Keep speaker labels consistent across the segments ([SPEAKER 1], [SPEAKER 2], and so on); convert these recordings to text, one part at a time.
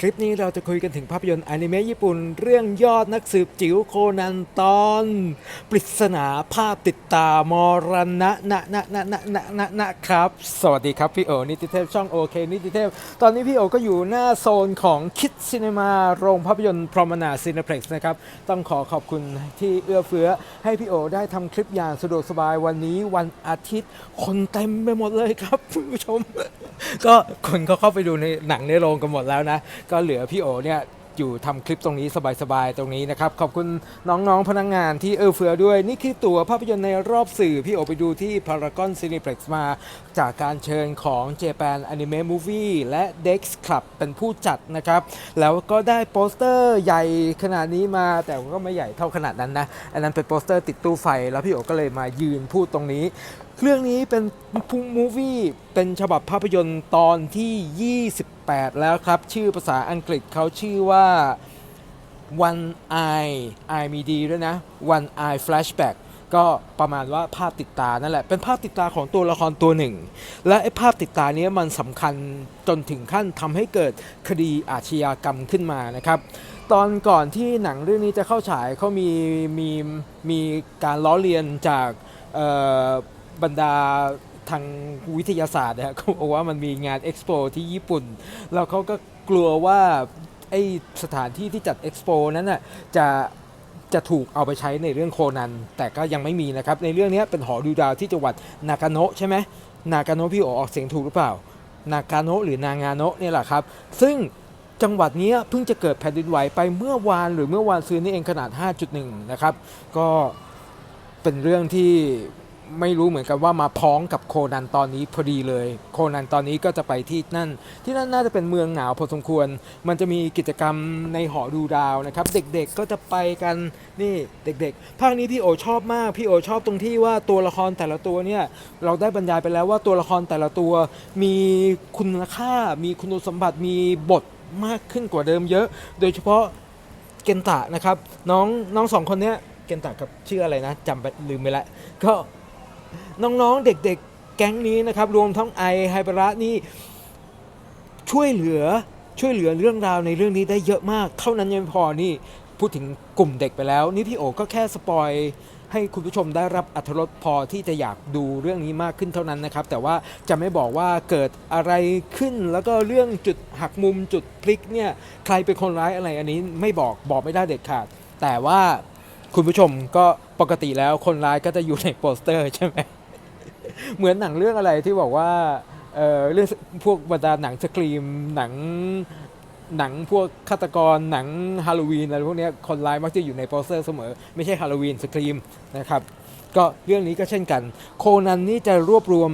[SPEAKER 1] คลิปนี้เราจะคุยกันถึงภาพยนตร์อนิเมะญี่ปุ่น เรื่องยอดนักสืบจิ๋วโคนันตอน ปริศนาภาพติดตามรณะนะนะนะนะนะนะนะครับ สวัสดีครับ พี่โอนิติเทพช่องโอเคนิติเทพ ตอนนี้พี่โอก็อยู่หน้าโซนของคิดซีนีมาโรงภาพยนตร์พรมนาซีนเพล็กซ์นะครับ ต้องขอขอบคุณที่เอื้อเฟื้อ ให้พี่โอได้ทำคลิปอย่างสะดวกสบายวันนี้วันอาทิตย์ คนเต็มไปหมดเลยครับผู้ชม ก็คนเขาเข้าไปดูในหนังในโรงกันหมดแล้วนะก็เหลือพี่โอเนี่ยอยู่ทำคลิปตรงนี้สบายๆตรงนี้นะครับ ขอบคุณน้องๆพนักงงานที่เอื้อเฟื้อด้วย นี่คือตั๋วภาพยนตร์ในรอบสื่อ พี่โอไปดูที่ Paragon Cineplex มา จากการเชิญของ Japan Anime Movie และ Dex Club เป็นผู้จัดนะครับ แล้วก็ได้โปสเตอร์ใหญ่ขนาดนี้มา แต่ว่าก็ไม่ใหญ่เท่าขนาดนั้นนะ อันนั้นเป็นโปสเตอร์ติดตู้ไฟ แล้วพี่โอก็เลยมายืนพูดตรงนี้เรื่องนี้เป็นมูฟี่เป็นฉบับภาพยนตร์ตอนที่ 28แล้วครับ ชื่อภาษาอังกฤษเขาชื่อว่า One Eye Eye มีดีด้วยนะ One Eye Flashback ก็ประมาณว่าภาพติดตานั่นแหละ เป็นภาพติดตาของตัวละครตัวหนึ่ง และไอ้ภาพติดตานี้มันสำคัญจนถึงขั้นทำให้เกิดคดีอาชญากรรมขึ้นมานะครับ ตอนก่อนที่หนังเรื่องนี้จะเข้าฉายเขามีมีมีการล้อเลียนจากบรรดา ทางวิทยาศาสตร์เนี่ยเขาบอกว่ามันมีงานเอ็กซ์โปที่ญี่ปุ่น แล้วเขาก็กลัวว่าไอสถานที่ที่จัดเอ็กซ์โปนั้นน่ะจะจะถูกเอาไปใช้ในเรื่องโคนัน แต่ก็ยังไม่มีนะครับ ในเรื่องนี้เป็นหอดูดาวที่จังหวัดนากาโนะใช่ไหมนากาโนะพี่โอออกเสียงถูกหรือเปล่านากาโนะหรือนางาโนะเนี่ยแหละครับ ซึ่งจังหวัดนี้เพิ่งจะเกิดแผ่นดินไหวไปเมื่อวานหรือเมื่อวานซื้อนี่เองขนาด 5.1 นะครับ ก็เป็นเรื่องที่ ไม่รู้เหมือนกันว่ามาพ้องกับโคนันตอนนี้พอดีเลย โคนันตอนนี้ก็จะไปที่นั่น ที่นั่นน่าจะเป็นเมืองหนาวพอสมควร มันจะมีกิจกรรมในหอดูดาวนะครับ เด็กๆก็จะไปกันนี่เด็กๆภาคนี้พี่โอชอบมากพี่โอชอบตรงที่ว่าตัวละครแต่ละตัวเนี่ยเราได้บรรยายไปแล้วว่าตัวละครแต่ละตัว มีคุณค่า มีคุณสมบัติมีบทมากขึ้นกว่าเดิมเยอะ โดยเฉพาะเกนตะนะครับ น้องน้องสองคนเนี้ยเกนตะกับชื่ออะไรนะจำไปลืมไปละก็ น้องๆ เด็กๆ แก๊งนี้นะครับรวมทั้งไอไฮบระนี่ช่วยเหลือช่วยเหลือเรื่องราวในเรื่องนี้ได้เยอะมาก เท่านั้นยังพอนี่พูดถึงกลุ่มเด็กไปแล้ว นี่พี่โอก็แค่สปอยให้คุณผู้ชมได้รับอัธรสพอที่จะอยากดูเรื่องนี้มากขึ้นเท่านั้นนะครับ แต่ว่าจะไม่บอกว่าเกิดอะไรขึ้นแล้วก็เรื่องจุดหักมุมจุดพลิกเนี่ยใครเป็นคนร้ายอะไรอันนี้ไม่บอกบอกไม่ได้เด็ดขาด แต่ว่า คุณผู้ชมก็ปกติแล้วคนร้ายก็จะอยู่ในโปสเตอร์ใช่ไหม เหมือนหนังเรื่องอะไรที่บอกว่าเออเรื่องพวกบรรดาหนังสกรีมหนังหนังพวกฆาตกรหนังฮาโลวีนอะไรพวกเนี้ยคนร้ายมักจะอยู่ในโปสเตอร์เสมอ ไม่ใช่ฮาโลวีนสกรีมนะครับ ก็เรื่องนี้ก็เช่นกัน โคนันนี่จะรวบรวม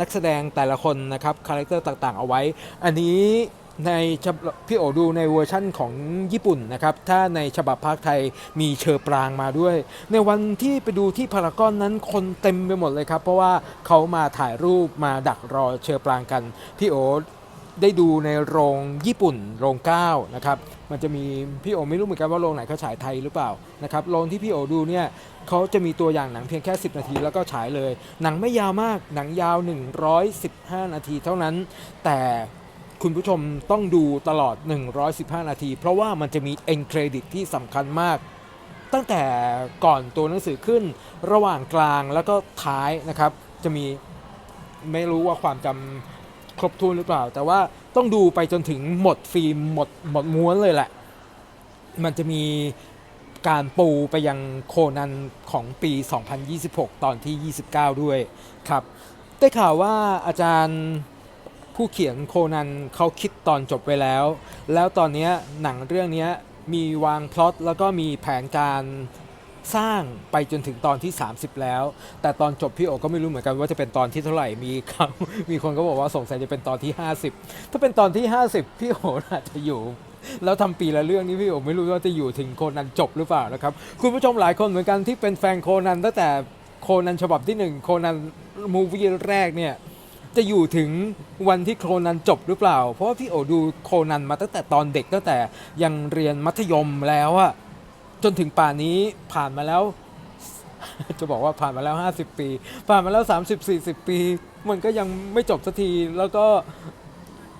[SPEAKER 1] นักแสดงแต่ละคนนะครับคาแรคเตอร์ต่างๆ เอาไว้ อันนี้ ในพี่โอดูในเวอร์ชั่นของญี่ปุ่นนะครับ ถ้าในฉบับภาคไทยมีเชอปรางมาด้วย ในวันที่ไปดูที่พารากอนนั้นคนเต็มไปหมดเลยครับ เพราะว่าเขามาถ่ายรูปมาดักรอเชอปรางกัน พี่โอได้ดูในโรงญี่ปุ่นโรง9นะครับมันจะมีพี่โอไม่รู้เหมือนกันว่าโรงไหนเขาฉายไทยหรือเปล่านะครับโรงที่พี่โอดูเนี่ยเขาจะมีตัวอย่างหนังเพียงแค่ 10 นาทีแล้วก็ฉายเลย หนังไม่ยาวมากหนังยาว 115 นาทีเท่านั้น แต่ คุณผู้ชมต้องดูตลอด 115 นาที เพราะว่ามันจะมีเอ็นเครดิตที่สำคัญมาก ตั้งแต่ก่อนตัวหนังสือขึ้น ระหว่างกลางแล้วก็ท้ายนะครับ จะมีไม่รู้ว่าความจำครบถ้วนหรือเปล่า แต่ว่าต้องดูไปจนถึงหมดฟิล์มหมดหมดม้วนเลยแหละ มันจะมีการปูไปยังโคนันของปี 2026 ตอนที่ 29 ด้วยครับ ได้ข่าวว่าอาจารย์ ผู้เขียนโคนันเขาคิดตอนจบไปแล้ว แล้วตอนนี้หนังเรื่องนี้มีวางพล็อตแล้วก็มีแผนการสร้างไปจนถึงตอนที่ 30 แล้ว แต่ตอนจบพี่โอก็ไม่รู้เหมือนกันว่าจะเป็นตอนที่เท่าไหร่มีคำมีคนก็บอกว่าสงสัยจะเป็นตอนที่ 50 ถ้าเป็นตอนที่ 50 พี่โออาจจะอยู่ แล้วทำปีละเรื่องนี้พี่โอไม่รู้ว่าจะอยู่ถึงโคนันจบหรือเปล่านะครับ คุณผู้ชมหลายคนเหมือนกันที่เป็นแฟนโคนันตั้งแต่โคนันฉบับที่หนึ่งโคนันมูวี่แรกเนี่ย จะอยู่ถึงวันที่โคนันจบหรือเปล่า เพราะว่าพี่โอดูโคนันมาตั้งแต่ตอนเด็กตั้งแต่ยังเรียนมัธยมแล้วอะจนถึงป่านนี้ผ่านมาแล้ว จะบอกว่าผ่านมาแล้ว 50 ปี ผ่านมาแล้ว 30 40 ปี มันก็ยังไม่จบสักทีแล้วก็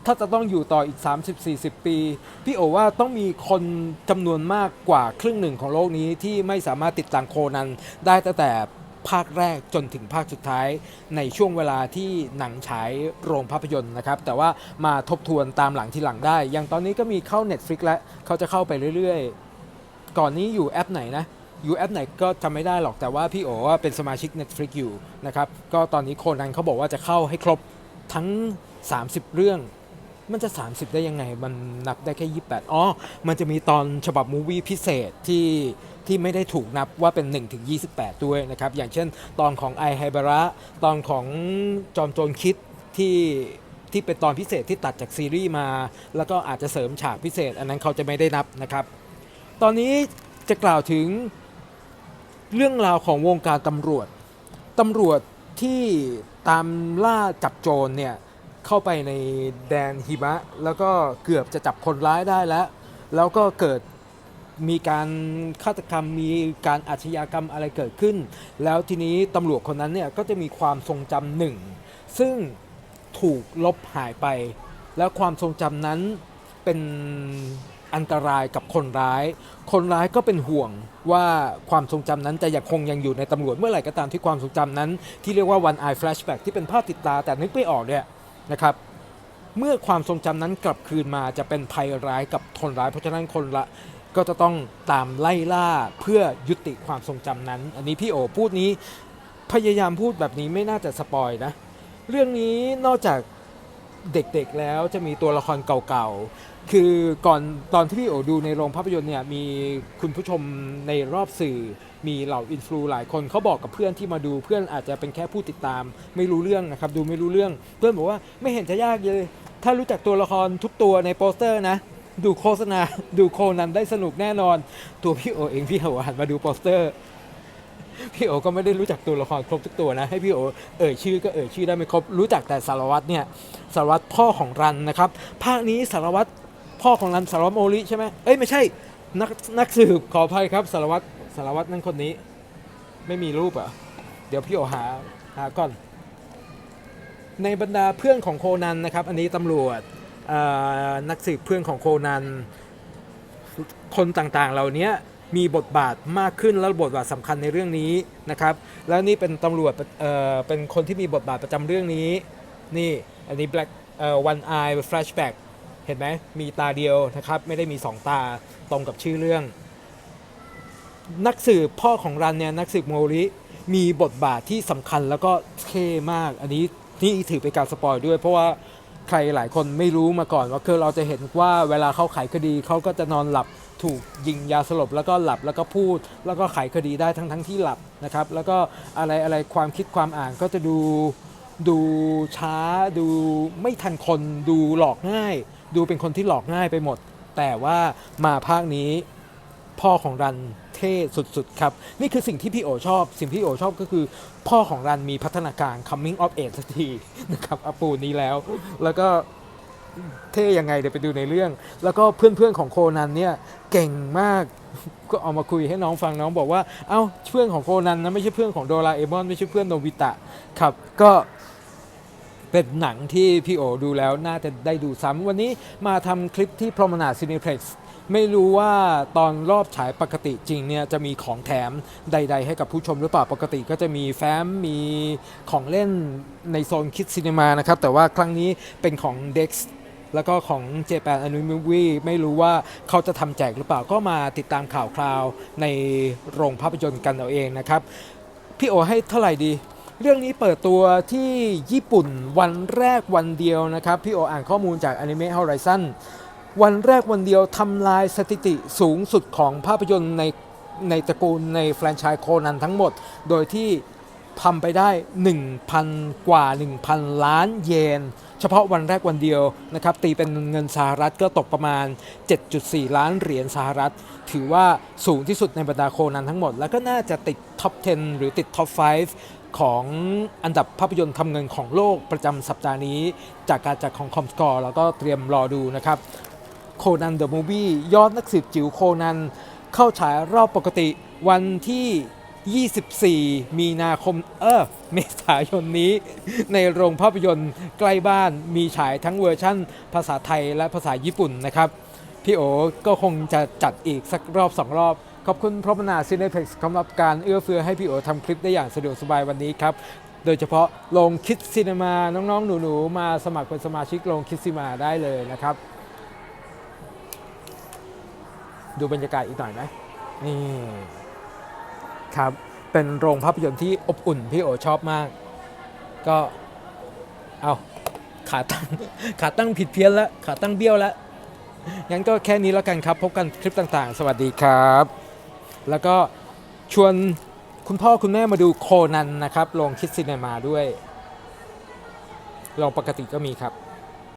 [SPEAKER 1] ถ้าจะต้องอยู่ต่ออีก 30-40 ปี พี่โอว่าต้องมีคนจำนวนมากกว่าครึ่งหนึ่งของโลกนี้ที่ไม่สามารถติดตามโคนันได้ตั้งแต่ ภาคแรกจนถึงภาคสุดท้าย ในช่วงเวลาที่หนังฉายโรงภาพยนตร์นะครับ แต่ว่ามาทบทวนตามหลังทีหลังได้ อย่างตอนนี้ก็มีเข้า Netflix แล้วเขาจะเข้าไปเรื่อยๆ ก่อนนี้อยู่แอปไหนนะอยู่แอปไหนก็จำไม่ได้หรอกแต่ว่าพี่โอว่าเป็นสมาชิก Netflix อยู่นะครับ ก็ตอนนี้โคนันเขาบอกว่าจะเข้าให้ครบทั้ง 30 เรื่อง มันจะ 30 ได้ยังไง มันนับได้แค่ 28 อ๋อ มันจะมีตอนฉบับมูวี่พิเศษที่ ที่ไม่ได้ถูกนับว่าเป็น 1 ถึง 28 ด้วยนะครับ อย่างเช่นตอนของไอไฮบาระตอนของจอมโจรคิดที่ที่เป็นตอนพิเศษที่ตัดจากซีรีส์มา แล้วก็อาจจะเสริมฉากพิเศษ อันนั้นเขาจะไม่ได้นับนะครับ ตอนนี้จะกล่าวถึงเรื่องราวของวงการตำรวจตำรวจที่ตามล่าจับโจรเนี่ยเข้าไปในแดนหิมะ แล้วก็เกือบจะจับคนร้ายได้แล้ว แล้วก็เกิด มีการฆาตกรรมมีการอาชญากรรมอะไรเกิดขึ้น แล้วทีนี้ตำรวจคนนั้นเนี่ยก็จะมีความทรงจำหนึ่ง ซึ่งถูกลบหายไป แล้วความทรงจำนั้นเป็นอันตรายกับคนร้าย คนร้ายก็เป็นห่วงว่าความทรงจำนั้นจะยังคงยังอยู่ในตำรวจเมื่อไหร่ก็ตามที่ความทรงจำนั้น ที่เรียกว่า one eye flashback ที่เป็นภาพติดตาแต่นึกไม่ออกเนี่ยนะครับเมื่อความทรงจำนั้นกลับคืนมาจะเป็นภัยร้ายกับคนร้ายเพราะฉะนั้นคนละ ก็จะต้องตามไล่ล่าเพื่อยุติความทรงจำนั้น อันนี้พี่โอพูดนี้พยายามพูดแบบนี้ไม่น่าจะสปอยนะ เรื่องนี้นอกจากเด็กๆแล้วจะมีตัวละครเก่าๆ คือก่อนตอนที่พี่โอดูในโรงภาพยนตร์เนี่ยมีคุณผู้ชมในรอบสื่อ มีเหล่าอินฟลูหลายคนเขาบอกกับเพื่อนที่มาดูเพื่อนอาจจะเป็นแค่ผู้ติดตาม ไม่รู้เรื่องนะครับ ดูไม่รู้เรื่อง เพื่อนบอกว่าไม่เห็นจะยากเลย ถ้ารู้จักตัวละครทุกตัวในโปสเตอร์นะ ดูโฆษณา ดูโคนันได้สนุกแน่นอน ตัวพี่โอเองพี่โอหันมาดูโปสเตอร์ พี่โอก็ไม่ได้รู้จักตัวละครครบทุกตัวนะ ให้พี่โอเอ่ยชื่อก็เอ่ยชื่อได้ไม่ครบ รู้จักแต่สารวัตรเนี่ย สารวัตรพ่อของรันนะครับ ภาคนี้สารวัตรพ่อของรันสารวัตรโมริใช่ไหมเอ้ยไม่ใช่ นักนักสืบขออภัยครับสารวัตรสารวัตรนั่นคนนี้ ไม่มีรูปอะ เดี๋ยวพี่โอหาหาก่อน ในบรรดาเพื่อนของโคนันนะครับ อันนี้ตำรวจ นักสืบเพื่อนของโคนัน คนต่างๆ เหล่านี้มีบทบาทมากขึ้นแล้วบทบาทสำคัญในเรื่องนี้นะครับ แล้วนี่เป็นตำรวจเเป็นคนที่มีบทบาทประจำเรื่องนี้ นี่อันนี้ black เอ่อ one eye flashback เห็นไหมมีตาเดียวนะครับ ไม่ได้มีสองตาตรงกับชื่อเรื่อง นักสืบพ่อของรันเนี่ยนักสืบโมริมีบทบาทที่สำคัญแล้วก็เท่มาก อันนี้นี่ถือเป็นการสปอยด้วย เพราะว่า ใครหลายคนไม่รู้มาก่อนว่าคือเราจะเห็นว่าเวลาเขาไขคดีเขาก็จะนอนหลับถูกยิงยาสลบแล้วก็หลับแล้วก็พูด แล้วก็ไขคดีได้ทั้งทั้งที่หลับนะครับแล้วก็อะไรอะไรความคิดความอ่านก็จะดูดูช้าดูไม่ทันคนดูหลอกง่าย ดูเป็นคนที่หลอกง่ายไปหมด แต่ว่ามาภาคนี้พ่อของรัน เท่สุดๆครับ นี่คือสิ่งที่พี่โอชอบ สิ่งที่พี่โอชอบก็คือ พ่อของรันมีพัฒนาการ coming of age สักทีนะครับอปูนี้แล้ว แล้วก็เท่ยังไงเดี๋ยวไปดูในเรื่อง แล้วก็เพื่อนๆของโคนันเนี่ยเก่งมาก ก็เอามาคุยให้น้องฟังน้องบอกว่า เอ้าเพื่อนของโคนันนะไม่ใช่เพื่อนของโดราเอมอนไม่ใช่เพื่อนโนบิตะครับ ก็เป็นหนังที่พี่โอดูแล้วน่าจะได้ดูซ้ำวันนี้มาทำคลิปที่ Promenade Cineplex ไม่รู้ว่าตอนรอบฉายปกติจริงเนี่ยจะมีของแถมใด ๆ ให้กับผู้ชมหรือเปล่าปกติก็จะมีแฟ้มมีของเล่นในโซนคิดซีนีมานะครับ แต่ว่าครั้งนี้เป็นของ Dex แล้วก็ของ Japan Anime Movie ไม่รู้ว่าเขาจะทำแจกหรือเปล่าก็มาติดตามข่าวคราวในโรงภาพยนตร์กันเอาเองนะครับ พี่โอให้เท่าไหร่ดี เรื่องนี้เปิดตัวที่ญี่ปุ่นวันแรกวันเดียวนะครับ พี่โออ่านข้อมูลจาก Anime Horizon วันแรกวันเดียวทำลายสถิติสูงสุดของภาพยนตร์ในในตระกูลในแฟรนไชส์โคนันทั้งหมด โดยที่ทำไปได้ 1,000 กว่า 1,000 ล้านเยน เฉพาะวันแรกวันเดียวนะครับตีเป็นเงินสหรัฐก็ตกประมาณ 7.4 ล้านเหรียญสหรัฐ ถือว่าสูงที่สุดในบรรดาโคนันทั้งหมด แล้วก็น่าจะติดท็อป 10 หรือติดท็อป 5ของอันดับภาพยนตร์ทำเงินของโลกประจำสัปดาห์นี้ จากการจัดของคอมสกอร์แล้วก็เตรียมรอดูนะครับ โคนันเดอะมูฟวี่ยอดนักสืบจิ๋วโคนัน เข้าฉายรอบปกติวันที่ 24 มีนาคมเออเมษายนนี้ ในโรงภาพยนตร์ใกล้บ้านมีฉายทั้งเวอร์ชั่น ภาษาไทยและภาษาญี่ปุ่นนะครับ พี่โอก็คงจะจัดอีกสักรอบสองรอบ ขอบคุณพรมนาซีเนเพ็กซ์สำหรับการเอื้อเฟื้อให้พี่โอทำคลิปได้อย่างสะดวกสบายวันนี้ครับโดยเฉพาะโรงคิดซีนมาน้องๆ หนู ๆ มาสมัครเป็นสมาชิกโรงคิดซีมาได้เลยนะครับ ดูบรรยากาศอีกหน่อยไหมนี่ครับ เป็นโรงภาพยนตร์ที่อบอุ่นพี่โอชอบมาก ก็เอาขาตั้งขาตั้งผิดเพี้ยนแล้ว ขาตั้งเบี้ยวแล้ว งั้นก็แค่นี้แล้วกันครับ พบกันคลิปต่างๆ สวัสดีครับ แล้วก็ชวนคุณพ่อคุณแม่มาดูโคนันนะครับ โรงคิดซีเนมาด้วยโรงปกติก็มีครับ